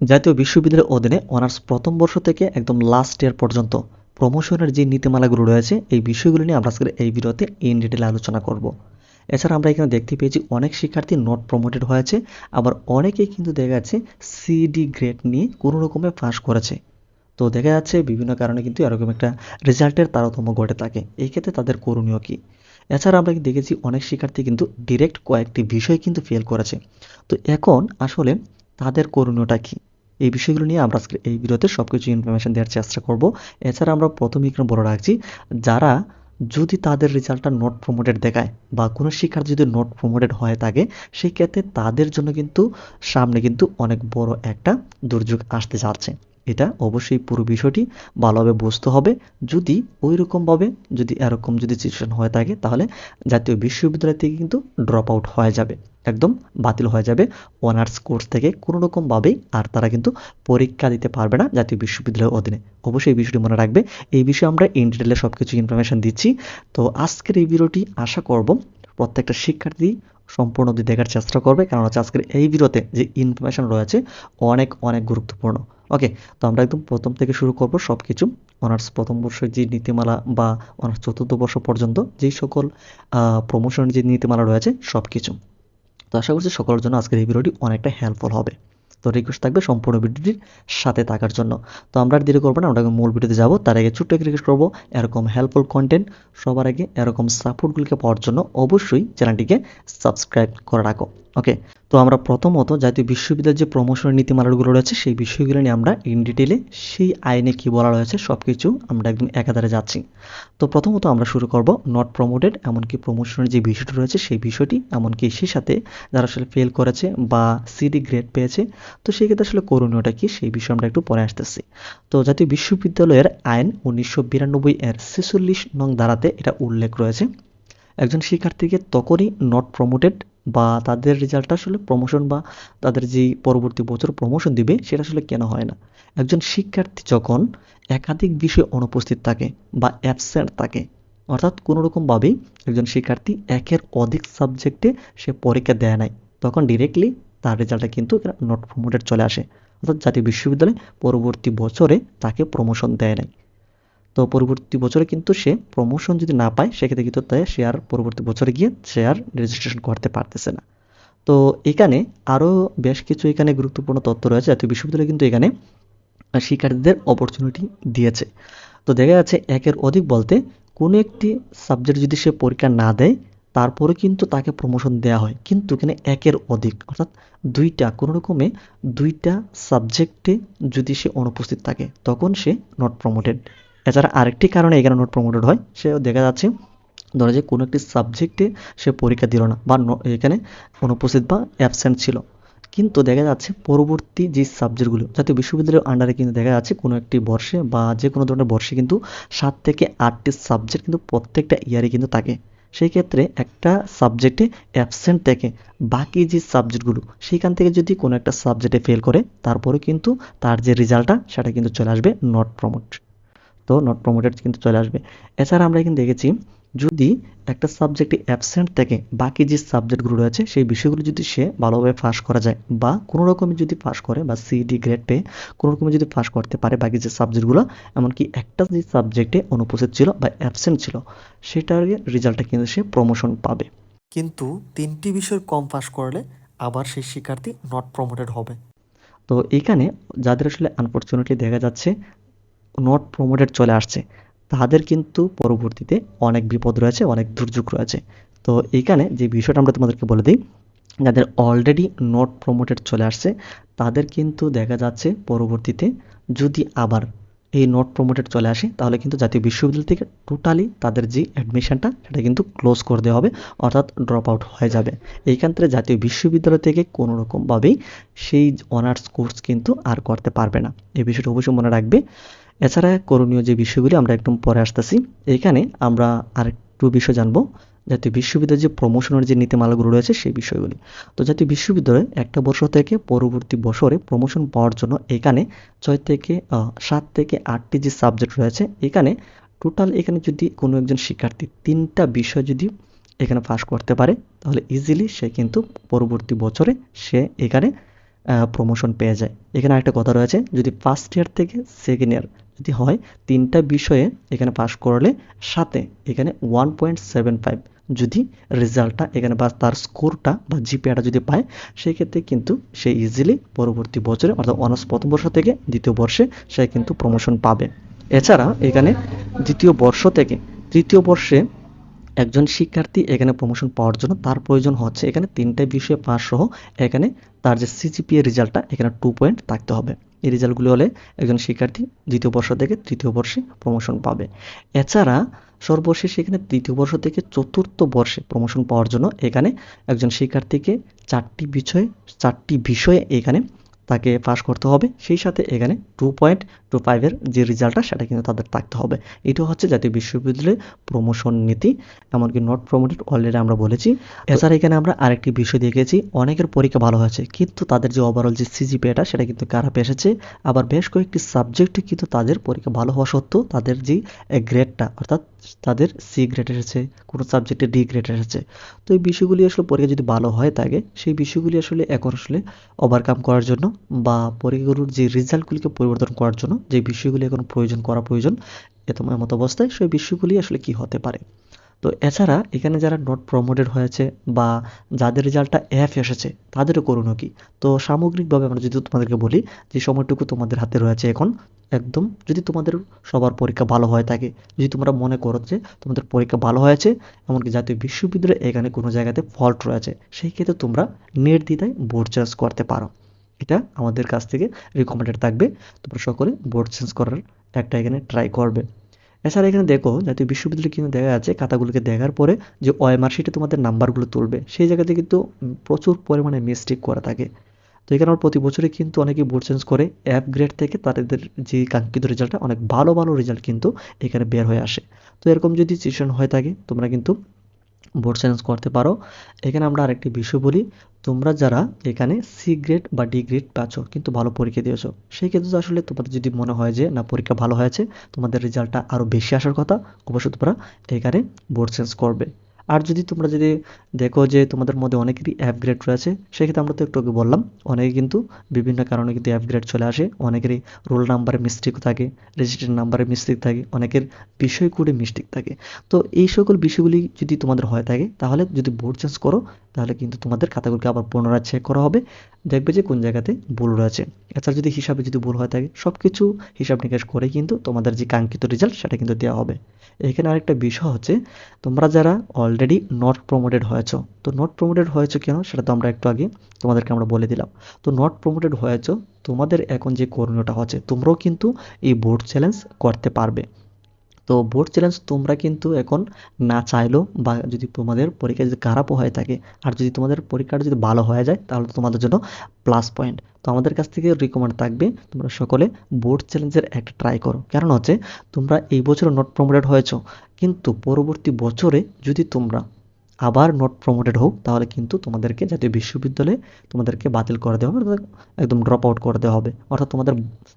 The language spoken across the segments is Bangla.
জাতীয় বিশ্ববিদ্যালয়ের অধীনে অনার্স প্রথম বর্ষ থেকে একদম লাস্ট ইয়ার পর্যন্ত প্রমোশনের যে নীতিমালাগুলো রয়েছে, এই বিষয়গুলো নিয়ে আমরা আজকের এই ভিডিওতে ইন ডিটেলে আলোচনা করব। এছাড়া আমরা এখানে দেখতে পেয়েছি অনেক শিক্ষার্থী নট প্রমোটেড হয়েছে, আবার অনেকেই কিন্তু দেখা যাচ্ছে সিডি গ্রেড নিয়ে কোনো রকমে পাস করেছে। তো দেখা যাচ্ছে বিভিন্ন কারণে কিন্তু এরকম একটা রেজাল্টের তারতম্য ঘটে থাকে। এই ক্ষেত্রে তাদের করণীয় কী? এছাড়া আমরা দেখেছি অনেক শিক্ষার্থী কিন্তু ডিরেক্ট কয়েকটি বিষয় কিন্তু ফেল করেছে। তো এখন আসলে তাদের করণীয়টা কী? এই বিষয়গুলো নিয়ে আমরা আজকে এই ভিডিওতে সব কিছু ইনফরমেশন দেওয়ার চেষ্টা করব। এছাড়া আমরা প্রথমে এখানে বলে রাখছি, যারা যদি তাদের রেজাল্টটা নট প্রমোটেড দেখায় বা কোনো শিক্ষার যদি নট প্রমোটেড হয়ে থাকে সেই ক্ষেত্রে তাদের জন্য কিন্তু সামনে কিন্তু অনেক বড় একটা দুর্যোগ আসতে যাচ্ছে। এটা অবশ্যই পুরো বিষয়টি ভালোভাবে বুঝতে হবে। যদি ওই রকমভাবে যদি এরকম যদি সিচুয়েশন হয়ে থাকে, তাহলে জাতীয় বিশ্ববিদ্যালয় থেকে কিন্তু ড্রপ আউট হয়ে যাবে, একদম বাতিল হয়ে যাবে। অনার্স কোর্স থেকে কোনো রকমভাবেই আর তারা কিন্তু পরীক্ষা দিতে পারবে না জাতীয় বিশ্ববিদ্যালয়ের অধীনে। অবশ্যই এই বিষয়টি মনে রাখবে। এই বিষয়ে আমরা ইন ডিটেলে সব কিছু ইনফরমেশন দিচ্ছি। তো আজকের এই ভিডিওটি আশা করব প্রত্যেকটা শিক্ষার্থী সম্পূর্ণ অবধি দেখার চেষ্টা করবে কারণ হচ্ছে আজকের এই ভিডিওতে যে ইনফরমেশন রয়েছে, অনেক অনেক গুরুত্বপূর্ণ। ওকে তো আমরা একদম প্রথম থেকে শুরু করব সব কিছু অনার্স প্রথম বর্ষের যে নীতিমালা বা অনার্স চতুর্থ বর্ষ পর্যন্ত যেই সকল প্রমোশনের যে নীতিমালা রয়েছে সব কিছু তো আশা করছি সকলের জন্য আজকের এই ভিডিওটি অনেকটা হেল্পফুল হবে। তো রিকোয়েস্ট থাকবে সম্পূর্ণ ভিডিওটির সাথে থাকার জন্য। তো আমরা দেরি করব না, আমরা মূল ভিডিওতে যাব। তার আগে ছোট্ট একটা রিকোয়েস্ট করব, এরকম হেল্পফুল কন্টেন্ট সবার আগে এরকম সাপোর্টগুলিকে পাওয়ার জন্য অবশ্যই চ্যানেলটিকে সাবস্ক্রাইব করে রাখো। ওকে তো আমরা প্রথমত জাতীয় বিশ্ববিদ্যালয়ের যে প্রমোশনের নীতিমালাগুলো রয়েছে, সেই বিষয়গুলো নিয়ে আমরা ইন ডিটেলে সেই আইনে কি বলা রয়েছে সব কিছু আমরা একদম একাধারে যাচ্ছি। তো প্রথমত আমরা শুরু করব নট প্রমোটেড এমনকি প্রমোশনের যে বিষয়টি রয়েছে, সেই বিষয়টি, এমনকি সেই সাথে যারা আসলে ফেল করেছে বা সিডি গ্রেড পেয়েছে, তো সেই ক্ষেত্রে আসলে করণীয়টা কি, সেই বিষয়ে আমরা একটু পরে আসতেছি। তো জাতীয় বিশ্ববিদ্যালয়ের আইন উনিশশো বিরানব্বই এর ছেচল্লিশ নং ধারাতে এটা উল্লেখ রয়েছে। একজন শিক্ষার্থীকে তখনই নট প্রমোটেড বা তাদের রেজাল্টটা আসলে প্রমোশন বা তাদের যেই পরবর্তী বছর প্রমোশন দিবে, সেটা আসলে কেন হয় না? একজন শিক্ষার্থী যখন একাধিক বিষয়ে অনুপস্থিত থাকে বা অ্যাবসেন্ট থাকে, অর্থাৎ কোনো রকমভাবেই একজন শিক্ষার্থী একের অধিক সাবজেক্টে সে পরীক্ষা দেয় নাই, তখন ডিরেক্টলি তার রেজাল্টটা কিন্তু নট প্রমোটেড চলে আসে। অর্থাৎ জাতীয় বিশ্ববিদ্যালয়ে পরবর্তী বছরে তাকে প্রমোশন দেয় নাই। তো পরবর্তী বছরে কিন্তু সে প্রমোশন যদি না পায়, সেক্ষেত্রে কিন্তু তাই সে আর পরবর্তী বছরে গিয়ে সে আর রেজিস্ট্রেশন করতে পারতেছে না। তো এখানে আরও বেশ কিছু এখানে গুরুত্বপূর্ণ তথ্য রয়েছে জাতীয় বিশ্ববিদ্যালয় কিন্তু এখানে শিক্ষার্থীদের অপরচুনিটি দিয়েছে। তো দেখা যাচ্ছে একের অধিক বলতে কোনো একটি সাবজেক্ট যদি সে পরীক্ষা না দেয় তারপরে কিন্তু তাকে প্রমোশন দেওয়া হয়। কিন্তু এখানে একের অধিক, অর্থাৎ দুইটা, কোনো রকমে দুইটা সাবজেক্টে যদি সে অনুপস্থিত থাকে, তখন সে নট প্রমোটেড এছাড়া আরেকটি কারণে এখানে নোট প্রমোটেড হয়, সেও দেখা যাচ্ছে, ধরো যে কোনো একটি সাবজেক্টে সে পরীক্ষা দিল না বা এখানে অনুপস্থিত বা অ্যাবসেন্ট ছিল। কিন্তু দেখা যাচ্ছে পরবর্তী যে সাবজেক্টগুলো জাতীয় বিশ্ববিদ্যালয়ের আন্ডারে কিন্তু দেখা যাচ্ছে কোনো একটি বর্ষে বা যে কোনো ধরনের বর্ষে কিন্তু সাত থেকে আটটি সাবজেক্ট কিন্তু প্রত্যেকটা ইয়ারে কিন্তু থাকে। সেই ক্ষেত্রে একটা সাবজেক্টে অ্যাবসেন্ট থেকে বাকি যে সাবজেক্টগুলো সেইখান থেকে যদি কোনো একটা সাবজেক্টে ফেল করে, তারপরে কিন্তু তার যে রেজাল্টটা সেটা কিন্তু চলে আসবে নট প্রমোট তো নট প্রমোটেড কিন্তু চলে আসবে। এছাড়া আমরা এখানে দেখেছি যদি একটা সাবজেক্টে অ্যাবসেন্ট থেকে বাকি যে সাবজেক্টগুলো রয়েছে সেই বিষয়গুলো যদি সে ভালোভাবে পাস করা যায় বা কোনো রকমের যদি পাস করে বা সিডি গ্রেড পেয়ে কোনো রকমের যদি পাস করতে পারে বাকি যে সাবজেক্টগুলো এমনকি একটা যে সাবজেক্টে অনুপস্থিত ছিল বা অ্যাবসেন্ট ছিল সেটার রেজাল্টটা কিন্তু সে প্রমোশন পাবে। কিন্তু তিনটি বিষয় কম পাস করলে আবার সেই শিক্ষার্থী নট প্রমোটেড হবে। তো এখানে যাদের আসলে আনফর্চুনেটলি দেখা যাচ্ছে নট প্রমোটেড চলে আসছে। তাদের কিন্তু পরবর্তীতে অনেক বিপদ রয়েছে, অনেক দুর্যোগ রয়েছে। তো এইখানে যে বিষয়টা আমরা তোমাদেরকে বলে দিই, যাদের অলরেডি নট প্রমোটেড চলে আসছে, তাদের কিন্তু দেখা যাচ্ছে পরবর্তীতে যদি আবার এই নট প্রমোটেড চলে আসে, তাহলে কিন্তু জাতীয় বিশ্ববিদ্যালয় থেকে টোটালি তাদের যে অ্যাডমিশনটা সেটা কিন্তু ক্লোজ করে দেওয়া হবে, অর্থাৎ ড্রপ আউট হয়ে যাবে। এইখান থেকে জাতীয় বিশ্ববিদ্যালয় থেকে কোনো রকমভাবেই সেই অনার্স কোর্স কিন্তু আর করতে পারবে না। এই বিষয়টা অবশ্যই মনে রাখবে। এছাড়া করণীয় যে বিষয়গুলি আমরা একদম পরে আসতেছি, এখানে আমরা আরেকটু বিষয় জানব। জাতীয় বিশ্ববিদ্যালয়ের যে প্রমোশনের যে নীতিমালাগুলো রয়েছে সেই বিষয়গুলি। তো জাতীয় বিশ্ববিদ্যালয়ে একটা বছর থেকে পরবর্তী বছরে প্রমোশন পাওয়ার জন্য এখানে ছয় থেকে সাত থেকে আটটি যে সাবজেক্ট রয়েছে, এখানে টোটাল এখানে যদি কোনো একজন শিক্ষার্থী তিনটা বিষয় যদি এখানে পাস করতে পারে, তাহলে ইজিলি সে কিন্তু পরবর্তী বছরে সে এখানে প্রমোশন পেয়ে যায়। এখানে একটা কথা রয়েছে, যদি ফার্স্ট ইয়ার থেকে সেকেন্ড ইয়ার যদি হয়, তিনটা বিষয়ে এখানে পাশ করলে সাথে এখানে ওয়ান পয়েন্ট সেভেন ফাইভ যদি রেজাল্টটা এখানে বা তার স্কোরটা বা জিপিআটা যদি পায় সেই ক্ষেত্রে কিন্তু সে ইজিলি পরবর্তী বছরে, অর্থাৎ অনার্স প্রথম বর্ষ থেকে দ্বিতীয় বর্ষে সে কিন্তু প্রমোশন পাবে। এছাড়া এখানে দ্বিতীয় বর্ষ থেকে তৃতীয় বর্ষে একজন শিক্ষার্থী এখানে প্রমোশন পাওয়ার জন্য তার প্রয়োজন হচ্ছে এখানে তিনটে বিষয়ে পাস সহ এখানে তার যে সিজিপিএ রেজাল্টটা এখানে টু পয়েন্ট থাকতে হবে। এই রেজাল্টগুলো হলে একজন শিক্ষার্থী দ্বিতীয় বর্ষ থেকে তৃতীয় বর্ষে প্রমোশন পাবে। এছাড়া সর্বশেষ এখানে তৃতীয় বর্ষ থেকে চতুর্থ বর্ষে প্রমোশন পাওয়ার জন্য এখানে একজন শিক্ষার্থীকে চারটি বিষয়ে চারটি বিষয়ে এখানে তাকে পাস করতে হবে। সেই সাথে এখানে টু পয়েন্ট টু ফাইভের যে রেজাল্টটা সেটা কিন্তু তাদের থাকতে হবে। এটা হচ্ছে জাতীয় বিশ্ববিদ্যালয়ের প্রমোশন নীতি। এমনকি নট প্রমোটেড অলরেডি আমরা বলেছি। এছাড়া এখানে আমরা আরেকটি বিষয় দেখেছি। অনেকের পরীক্ষা ভালো হয়েছে, কিন্তু তাদের যে ওভারঅল যে সিজিপিএটা সেটা কিন্তু খারাপ এসেছে। আবার বেশ কয়েকটি সাবজেক্টে কিন্তু তাদের পরীক্ষা ভালো হওয়া সত্ত্বেও তাদের যে গ্রেডটা অর্থাৎ তাদের সি গ্রেড এসেছে কোনো সাবজেক্টে ডি গ্রেড এসেছে তো এই বিষয়গুলি আসলে পরীক্ষা যদি ভালো হয় তাকে, সেই বিষয়গুলি আসলে এখন আসলে ওভারকাম করার জন্য বা পরীক্ষাগুলোর যে রেজাল্টগুলিকে পরিবর্তন করার জন্য যে বিষয়গুলি এখন প্রয়োজন, করা প্রয়োজন এত মতো অবস্থায় সেই বিষয়গুলি আসলে কি হতে পারে? তো এছাড়া এখানে যারা নট প্রমোটেড হয়েছে বা যাদের রেজাল্টটা এফ এসেছে, তাদেরও করণীয় কি? তো সামগ্রিকভাবে আমরা যদি তোমাদেরকে বলি যে সময়টুকু তোমাদের হাতে রয়েছে এখন, একদম যদি তোমাদের সবার পরীক্ষা ভালো হয়ে থাকে, যদি তোমরা মনে করো যে তোমাদের পরীক্ষা ভালো হয়েছে, এমনকি জাতীয় বিশ্ববিদ্যালয়ে এখানে কোনো জায়গাতে ফল্ট রয়েছে, সেই ক্ষেত্রে তোমরা নেট নির্দ্বিধায় বোর্ড চেঞ্জ করতে পারো। এটা আমাদের কাছ থেকে রিকমেন্ডেড থাকবে। তোমরা সকলে বোর্ড চেঞ্জ করার একটা এখানে ট্রাই করবে। এছাড়া এখানে দেখো জাতীয় বিশ্ববিদ্যালয় কিন্তু দেখা যাচ্ছে খাতাগুলোকে দেখার পরে যে ওএমআর শিটে তোমাদের নাম্বারগুলো তুলবে, সেই জায়গাতে কিন্তু প্রচুর পরিমাণে মিস্টেক করা থাকে। তো এখানে আমার প্রতি বছরে কিন্তু অনেকেই বোর্ড চেঞ্জ করে অ্যাপ গ্রেড থেকে তাদের যে কাঙ্ক্ষিত রেজাল্টটা অনেক ভালো ভালো রেজাল্ট কিন্তু এখানে বের হয়ে আসে। তো এরকম যদি সিচুয়েশন হয়ে থাকে, তোমরা কিন্তু বোর্ড চেঞ্জ করতে পারো। এখানে আমরা আরেকটি বিষয় বলি, তোমরা যারা এখানে সি গ্রেড বা ডি গ্রেড পাচ্ছ, কিন্তু ভালো পরীক্ষা দিয়েছ, সেই ক্ষেত্রে আসলে তোমাদের যদি মনে হয় যে, না, পরীক্ষা ভালো হয়েছে, তোমাদের রেজাল্টটা আরও বেশি আসার কথা, অবশ্যই তোমরা এখানে বোর্ড চেঞ্জ করবে। আর যদি তোমরা যদি দেখো যে তোমাদের মধ্যে অনেকেরই অ্যাপগ্রেড রয়েছে, সেক্ষেত্রে আমরা তো একটু আগে বললাম, অনেকে কিন্তু বিভিন্ন কারণে কিন্তু অ্যাপগ্রেড চলে আসে। অনেকেরই রোল নাম্বারে মিস্টেক থাকে রেজিস্ট্রেশন নাম্বারে মিস্টেক থাকে, অনেকের বিষয় কোডে মিস্টেক থাকে। তো এই সকল বিষয়গুলি যদি তোমাদের হয়ে থাকে, তাহলে যদি বোর্ড চেঞ্জ করো তাহলে কিন্তু তোমাদের খাতাগুলোকে আবার পুনরায় চেক করা হবে। দেখবে যে কোন জায়গাতে ভুল রয়েছে। এছাড়া যদি হিসাবে যদি ভুল হয়ে থাকে সব কিছু হিসাব নিকাশ করে কিন্তু তোমাদের যে কাঙ্ক্ষিত রেজাল্ট সেটা কিন্তু দেওয়া হবে। এখানে আরেকটা বিষয় হচ্ছে, তোমরা যারা অলরেডি নট প্রমোটেড হয়েছ, তো নট প্রমোটেড হয়েছে কেন, সেটা তো আমরা একটু আগে তোমাদেরকে আমরা বলে দিলাম। তো নট প্রমোটেড হয়েছ, তোমাদের এখন যে করণীয়টা হচ্ছে, তোমরাও কিন্তু এই বোর্ড চ্যালেঞ্জ করতে পারবে। তো বোর্ড চ্যালেঞ্জ তোমরা কিন্তু এখন না চাইলেও বা যদি তোমাদের পরীক্ষা যদি খারাপও হয়ে থাকে আর যদি তোমাদের পরীক্ষাটা যদি ভালো হয়ে যায় তাহলে তোমাদের জন্য প্লাস পয়েন্ট তো আমাদের কাছ থেকে রিকমেন্ড থাকবে তোমরা সকলে বোর্ড চ্যালেঞ্জের একটা ট্রাই করো। কারণ হচ্ছে তোমরা এই বছর নট প্রমোটেড হয়েছো, কিন্তু পরবর্তী বছরে যদি তোমরা আবার নট প্রমোটেড হোক তাহলে কিন্তু তোমাদেরকে জাতীয় বিশ্ববিদ্যালয়ে তোমাদেরকে বাতিল করে দেওয়া হবে একদম ড্রপ আউট করে দেওয়া হবে। অর্থাৎ তোমাদের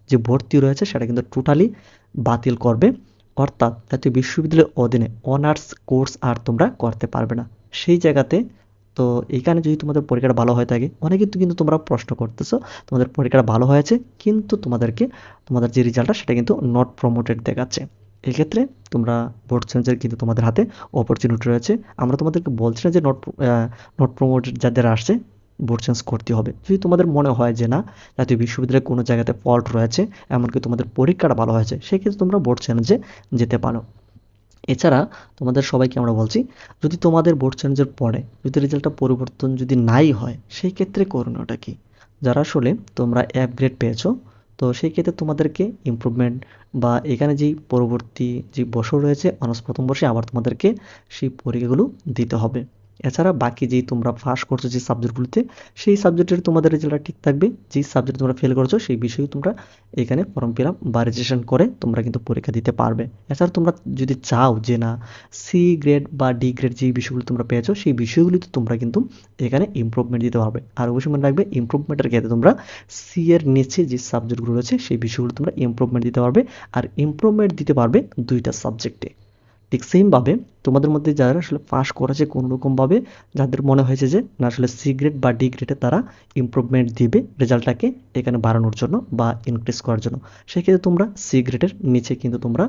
যে ভর্তি রয়েছে সেটা কিন্তু টোটালি বাতিল করবে। অর্থাৎ জাতীয় বিশ্ববিদ্যালয়ের অধীনে অনার্স কোর্স আর তোমরা করতে পারবে না। সেই জায়গাতে তো এইখানে যদি তোমাদের পরীক্ষাটা ভালো হয়ে থাকে, অনেক কিন্তু কিন্তু তোমরা প্রশ্ন করতেছো, তোমাদের পরীক্ষাটা ভালো হয়েছে, কিন্তু তোমাদেরকে তোমাদের যে রেজাল্টটা সেটা কিন্তু নট প্রমোটেড দেখাচ্ছে। এক্ষেত্রে তোমরা বোর্ড চেঞ্জের কিন্তু তোমাদের হাতে অপরচুনিটি রয়েছে। আমরা তোমাদেরকে বলছি না যে নট নট প্রমোটেড যাদের আসছে বোর্ড চেঞ্জ করতে হবে। যদি তোমাদের মনে হয় যে না, জাতীয় বিশ্ববিদ্যালয়ে কোনো জায়গাতে ফল্ট রয়েছে, এমনকি তোমাদের পরীক্ষাটা ভালো হয়েছে, সেক্ষেত্রে তোমরা বোর্ড চেঞ্জে যেতে পারো। এছাড়া তোমাদের সবাইকে আমরা বলছি, যদি তোমাদের বোর্ড চেঞ্জের পরে যদি রেজাল্টটা পরিবর্তন যদি নাই হয় সেই ক্ষেত্রে করণীয়টা কি? যারা আসলে তোমরা অ্যাপ গ্রেড পেয়েছ, তো সেই ক্ষেত্রে তোমাদেরকে ইমপ্রুভমেন্ট বা এখানে যেই পরবর্তী যে বছর রয়েছে অনার্স প্রথম বর্ষে আবার তোমাদেরকে সেই পরীক্ষাগুলো দিতে হবে। এছাড়া বাকি যেই তোমরা পাস করছ যে সাবজেক্টগুলিতে সেই সাবজেক্টের তোমাদের রেজাল্টটা ঠিক থাকবে। যেই সাবজেক্ট তোমরা ফেল করেছ, সেই বিষয়ে তোমরা এখানে ফর্ম ফিল আপ বা রেজিস্ট্রেশন করে তোমরা কিন্তু পরীক্ষা দিতে পারবে। এছাড়া তোমরা যদি চাও যে না সি গ্রেড বা ডি গ্রেড যেই বিষয়গুলো তোমরা পেয়েছ, সেই বিষয়গুলিতে তোমরা কিন্তু এখানে ইমপ্রুভমেন্ট দিতে পারবে আর অবশ্যই মনে রাখবে ইমপ্রুভমেন্টের ক্ষেত্রে তোমরা সি এর নিচে যে সাবজেক্টগুলো রয়েছে, সেই বিষয়গুলো তোমরা ইমপ্রুভমেন্ট দিতে পারবে। আর ইমপ্রুভমেন্ট দিতে পারবে দুইটা সাবজেক্টে ঠিক সেমভাবে তোমাদের মধ্যে যারা আসলে পাস করেছে কোনো রকমভাবে যাদের মনে হয়েছে যে না, আসলে সি গ্রেড বা ডি গ্রেডে তারা ইমপ্রুভমেন্ট দিবে রেজাল্টটাকে এখানে বাড়ানোর জন্য বা ইনক্রিজ করার জন্য। সেক্ষেত্রে তোমরা সি গ্রেডের নিচে কিন্তু তোমরা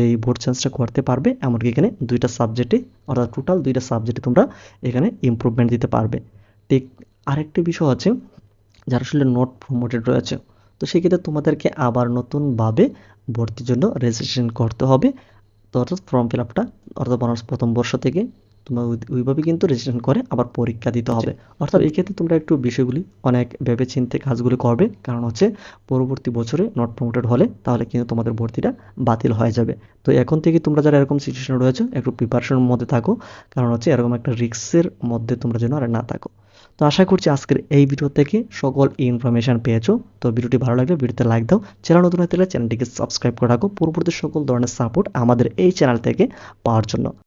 এই বোর্ড চান্সটা করতে পারবে, এমনকি এখানে দুইটা সাবজেক্টে অর্থাৎ টোটাল দুইটা সাবজেক্টে তোমরা এখানে ইমপ্রুভমেন্ট দিতে পারবে। ঠিক আরেকটি বিষয় আছে যারা আসলে নট প্রমোটেড রয়েছে, তো সেক্ষেত্রে তোমাদেরকে আবার নতুনভাবে ভর্তির জন্য রেজিস্ট্রেশন করতে হবে। তো অর্থাৎ ফর্ম ফিল আপটা অর্থাৎ অনার্স প্রথম বর্ষ থেকে তোমার ওই- ওইভাবে কিন্তু রেজিস্ট্রেশন করে আবার পরীক্ষা দিতে হবে। অর্থাৎ এই ক্ষেত্রে তোমরা একটু বিষয়গুলি অনেক ভেবে চিন্তে কাজগুলি করবে। কারণ হচ্ছে পরবর্তী বছরে নট প্রমোটেড হলে তাহলে কিন্তু তোমাদের ভর্তিটা বাতিল হয়ে যাবে। তো এখন থেকে তোমরা যারা এরকম সিচুয়েশন রয়েছে একটু প্রিপারেশনের মধ্যে থাকো। কারণ হচ্ছে এরকম একটা রিস্কের মধ্যে তোমরা যেন আর না থাকো। তো আশা করছি আজকের এই ভিডিও থেকে সকল ইনফরমেশন পেয়েছ। তো ভিডিওটি ভালো লাগলে ভিডিওতে লাইক দাও। চ্যানেল নতুন হয়ে চ্যানেলটিকে সাবস্ক্রাইব করে রাখো। পরবর্তী সকল ধরনের সাপোর্ট আমাদের এই চ্যানেল থেকে পাওয়ার জন্য।